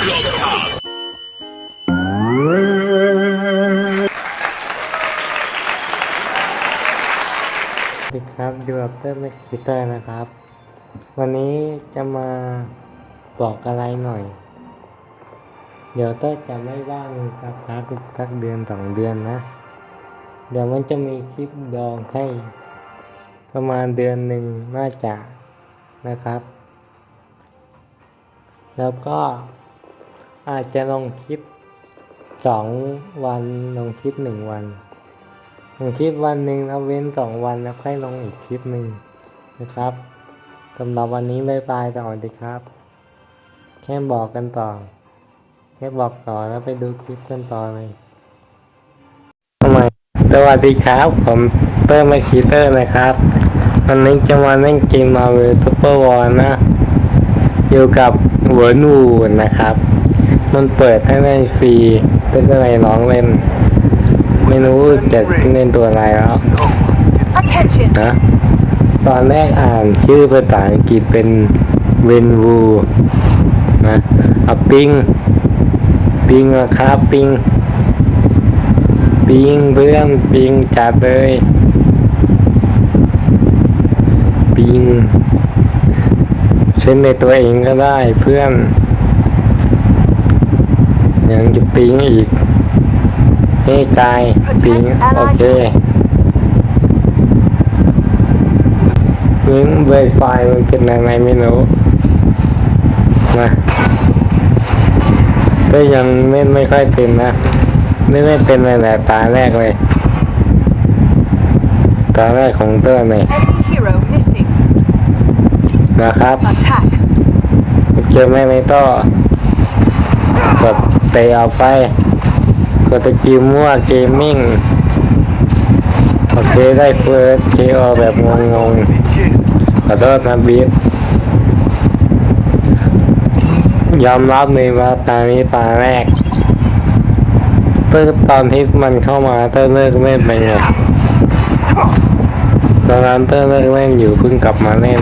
สวัสดีครับอยู่กับเตอร์เมกิเตอร์นะครับ วันนี้จะมาบอกอะไรหน่อย เดี๋ยวเตอร์จะไม่ว่างสักพักสักเดือนสองเดือนนะ เดี๋ยวมันจะมีคลิปดองให้ ประมาณเดือนหนึ่งน่าจะนะครับ แล้วก็ อาจจะลงคลิปสองวันลงคลิปหนึ่งวันผมคลิปวันหนึ่งแล้วเว้นสองวันแล้วค่อยลงอีกคลิปหนึ่งนะครับสำหรับวันนี้บายบายสวัสดีครับ แค่บอกกันต่อ แค่บอกต่อแล้วไปดูคลิปกันต่อเลยทำไมสวัสดีครับ ผมเตอร์มาคีเตอร์นะครับวันนี้จะมาเล่นเกมมาเวลทูเปอร์วอลนะ อยู่กับเวิร์นูนะครับ มันเปิดให้เล่นฟรีเป็นอะไรน้องเล่น ไม่รู้จะเล่นตัวอะไรแล้ว Attention! นะตอนแรกอ่านชื่อภาษาอังกฤษเป็นเวนวูนะเอาปิง ปิงอะครับปิง ปิงเพื่อนปิงจัดเลย ปิงเช่นในตัวเองก็ได้เพื่อน ยังจะปิงอีกเฮ้ยกายปิงโอเคลิงก์ไวไฟมันเป็นอะไรไม่รู้นะก็ยังเล่นไม่ค่อยเป็นนะไม่ได้เป็นเลยแหละตาแรกเลยตาแรกของเตอร์เนี่ย Enemy hero missing. นะครับ Attack! เจอแม่ไม่ต้อกด เตะเอาไปกดตะกิวมั่วเกมมิ่งโอเคได้เฟิร์สเคอแบบงงๆขอโทษนะบีทยอมรับเลยว่าตานี้ตาแรกเติร์ตอนที่มันเข้ามาเตอร์เลิกเล่นไปไงตอนนั้นเตอร์เลิกเล่นอยู่เพิ่งกลับมาเล่น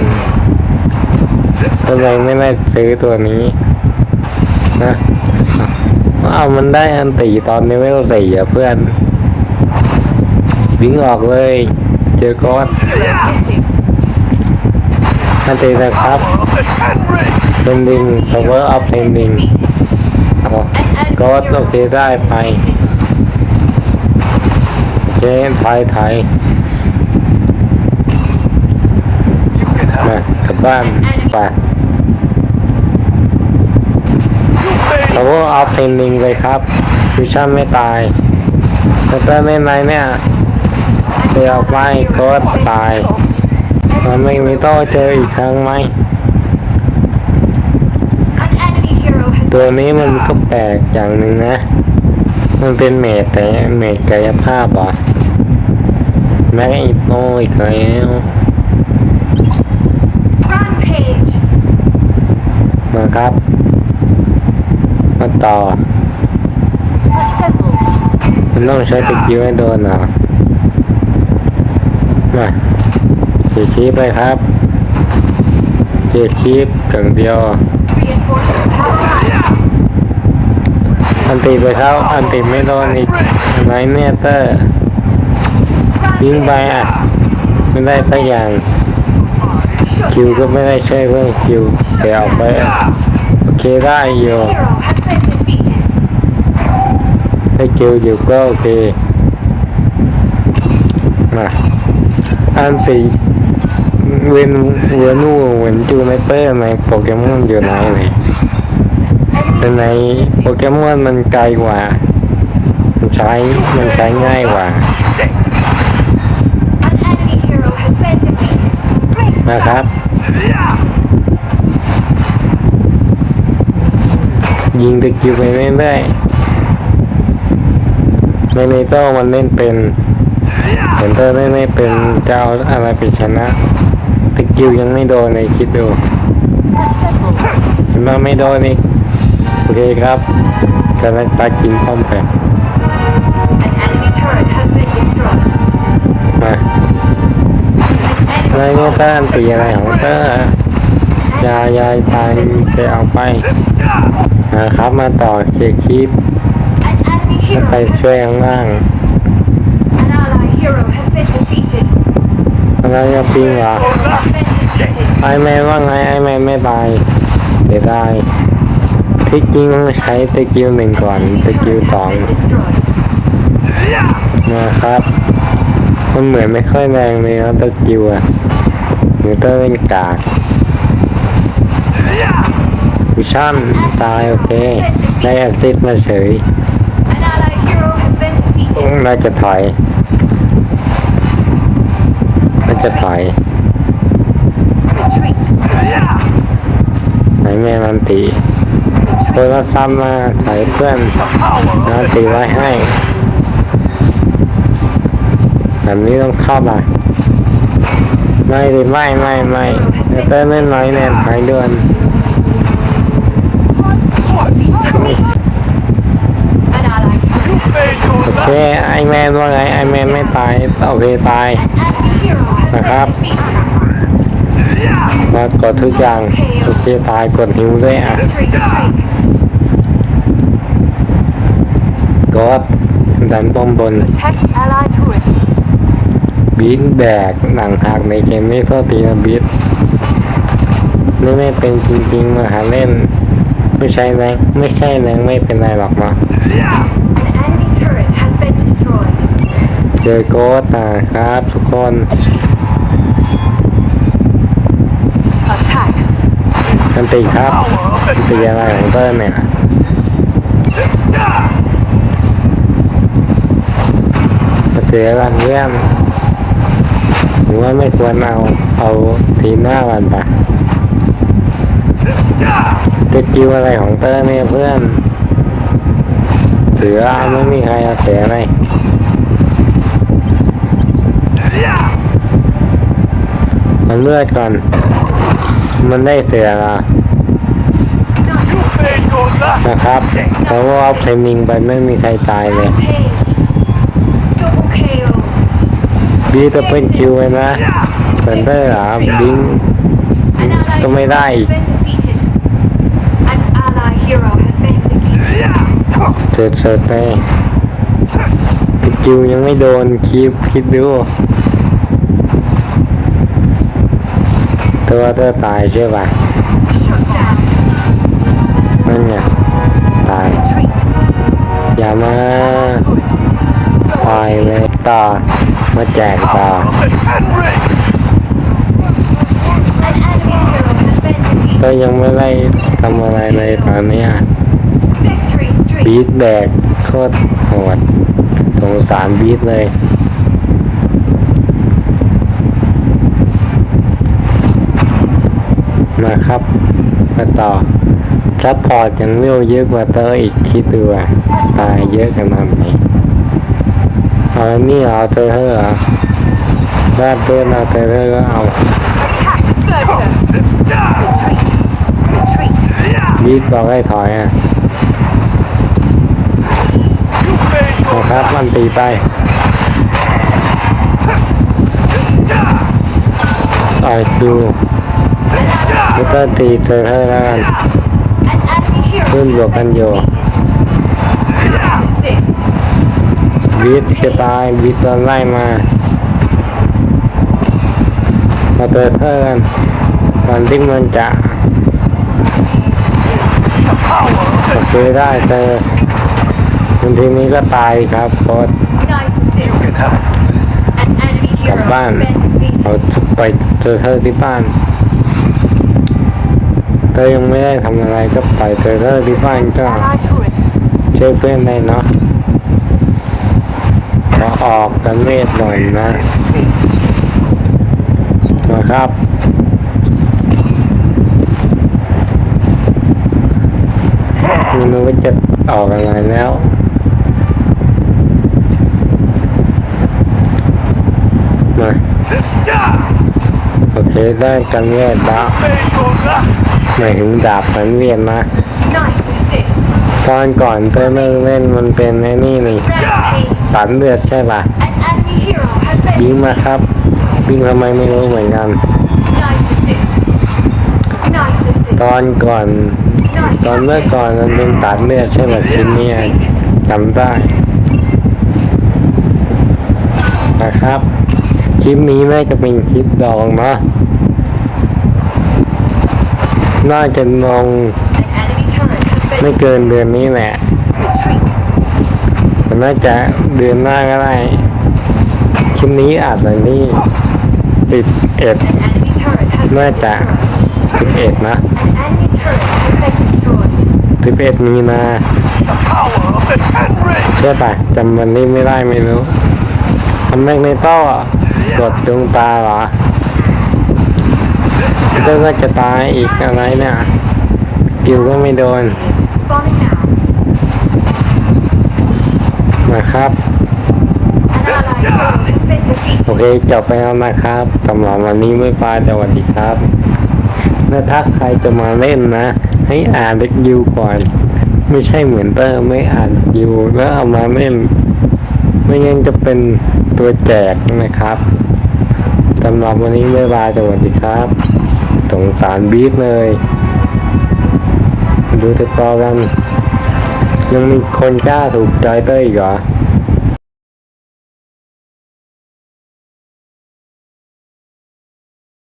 ก็เลยไม่ได้ซื้อตัวนี้นะ อามันได้อันตีตอนนี้ไม่ต้องสี่อะเพื่อน วิ่งออกเลย เจอก้อนอันตีนะครับเซนดิง power of sending Defeated. เอาก็โอเคได้ไปเจนไทยไทยมากลับบ้านไป power of sending เลยครับฟิวชั่นไม่ตายแต่ถ้าเล่นไหนเนี่ยเดี๋ยวไปก็ตายมันไม่มีต้องเจออีกครั้งไหม An enemy hero has ตัวนี้มันก็แปลกอย่างหนึ่งนะ มันเป็นเมดแต่เมดกายภาพเหรอะแม็กอีโต้อีกแล้ว rampage. มาครับ มาต่อมันต้องใช้สกิลให้โดนเหรอมาเสียชีพไปครับเสียชีพอย่างเดียว อันติไปครับอันติไม่โดนอีกอะไรเนี่ยเตอร์ยิงไปอะ ไม่ได้ตั้งอย่างคิวก็ไม่ได้ใช่เพื่อคิวเสียออกไปอะโอเคได้อยู่ Hero has been defeated. ได้คิวอยู่ก็โอเคมาอันสีเวนเวนูเหมือนจูไนเปอร์ในโปเกมอนอยู่ไหนเลยแต่ในโปเกมอนมันไกลกว่า มันใช้มันใช้ง่ายกว่านะครับ ยิงตะคิวไปเรื่อยๆ ในเนโต้มันเล่นเป็นเห็นเตอร์เล่นไม่เป็นจะเอาอะไรไปชนะตะคิวยังไม่โดนเลยคิดดู Assemble. เห็นว่าไม่โดนอีกโอเคครับกำลังตากินป้อมไป An enemy turret has been destroyed. มา An อะไร enemy เนี่ยเตอร์อันตีอะไรของเตอร์ยายายตายไปเอาไปนะครับมาต่อเคลียร์คลิป An enemy แล้ว hero ไป has ช่วย been ข้างล่าง defeated. An ally hero has been defeated. เราจะปิงเหรอ Hero has been defeated. ไอแมนว่าไงไอแมนไม่ตายเดี๋ยวได้ที่จริงต้องใช้สกิลหนึ่งก่อน Enemy สกิล turret สอง has been destroyed. นะครับมันเหมือนไม่ค่อยแรงเลยนะสกิลอะหรือต้องเป็นกากวิชั่นตายโอเค ได้แอสซิสต์มาเฉย น่าจะถอยน่าจะถอย Retreat. Retreat. ไหนแม่มันตีโท Retreat. รศัพท์มาถอยเพื่อนนะตีไว้ให้แบบนี้ต้องเข้ามาไม่ดิไม่ไม่ไม่แต่เต้นเล่นน้อยแน่ถอยด่วน Defeat. An ally turret. โอ เคไอแมนว่าไงไอแมนไม่ตายโอเคตายนะครับ.มากดทุกอย่างโอเคตายกดหิวด้วยอะกดดันป้อมบนบีทแบกหนังหักในเกมนี้โทษทีนะบีทนี่ไม่เป็นจริงๆมาหาเล่น ไม่ใช่แรงไม่ใช่แรงไม่เป็นไรหรอกเนาะ turret has been destroyed. เจอโกดนะครับทุกคน Attack. มันตีครับมันตีอะไรของเต้นเนี่ยมาเจอกันเพื่อนผมว่าไม่ควรเอาเอาทีหน้ามันไปจะกิวอะไรของเต้นเนี่ยเพื่อน เสือไม่มีใครเอาเสือไหมเอาเลือดก่อน มันได้เสือละนะครับเพราะว่าเพลนิงไปไม่มีใครตายเลยบีจะเป็นคิวเลยนะเซนเตอร์อะบิงก็ไม่ได้ สร็จเสร็จเลยสกิลยังไม่โดนคิดคิดดูตัวเธอตายใช่ป่ะนั่นไงตาย อย่ามาตายเลยต่อมาแจกต่อก็ยังไม่ได้ทำอะไรเลยตอนนี้ บี streak. ทแบกโคตรโหดสงสารบีทเลยมาครับมาต่อซัพพอร์ตยังเวลเยอะกว่าเตอร์อีกคิดดูอะตายเยอะขนาดไหนเอาอันนี่เอาเตอร์เหรอด้านเตอร์เอาเตอร์ก็เอา Attack Surtur. Retreat. Retreat. บีทบอกให้ถอยอะนะครับันตีไป ต่อยดูแล้วก็ตีเธอให้แล้วกันรุ่นบวกกันอยู่วิทจะตายวิทจะไล่มามาเจอเธอกันตอนที่มันจะโอเคได้เธอ คนทีนี้ก็ตายครับโคตร Nice assist. An enemy กลับ hero บ้าน has been เอา defeated. ไปเจอเธอที่บ้านเธอยังไม่ได้ทำอะไรก็ไปเจอเธอที่บ้านก็ Ally turret. ช่วยเพื่อนได้เนาะขอออกกันเวทหน่อยนะนะครับไม่รู้ว่าจะออกอะไรแล้ว มา โอเคได้กันเวทแล้วหมายถึงดาบกันเวียนนะตอนก่อนเต้นเลิกเล่นมันเป็นไอ้นี่นี่สันเลือดใช่ป่ะ An enemy hero has ยิงมาครับยิงทำไมไม่รู้เหมือนกัน ตอนก่อน ตอนเมื่อก่อนมันเป็นตัดเลือดใช่ไหมชิ้นเนี้จำได้นะครับ ลิปนี้น่าจะเป็นคลิปดองนะ น่าจะลงไม่เกินเดือนนี้แหละแต่น่าจะเดือนหน้าก็ได้ คลิปนี้อาจจะนี่ติดเอ็ดน่าจะ destroyed. สิบเอ็ดนะ An enemy turret has been destroyed. สิบเอ็ดมีนาใช่ปะจำวันนี้ไม่ได้ไม่รู้ทำแมกเนโต้ กดดวงตาเหรอก็จะตายอีกอะไรเนี่ยกิวก็ไม่โดน นะครับ โอเคจบไปแล้วนะครับสำหรับวันนี้ไม่ปลาสวัสดีครับแล้วถ้าใครจะมาเล่นนะ ให้อ่านเด็กยูก่อน ไม่ใช่เหมือนเตอร์ไม่อ่านยูแล้วเอามาเล่น ไม่งั้นจะเป็นตัวแจกนะครับสำหรับวันนี้ไม่ปลาสวัสดีครับสงสารบีฟเลย ดูติดต่อกันยังมีคนกล้าถูกจอยเต้ยอีกเหรอ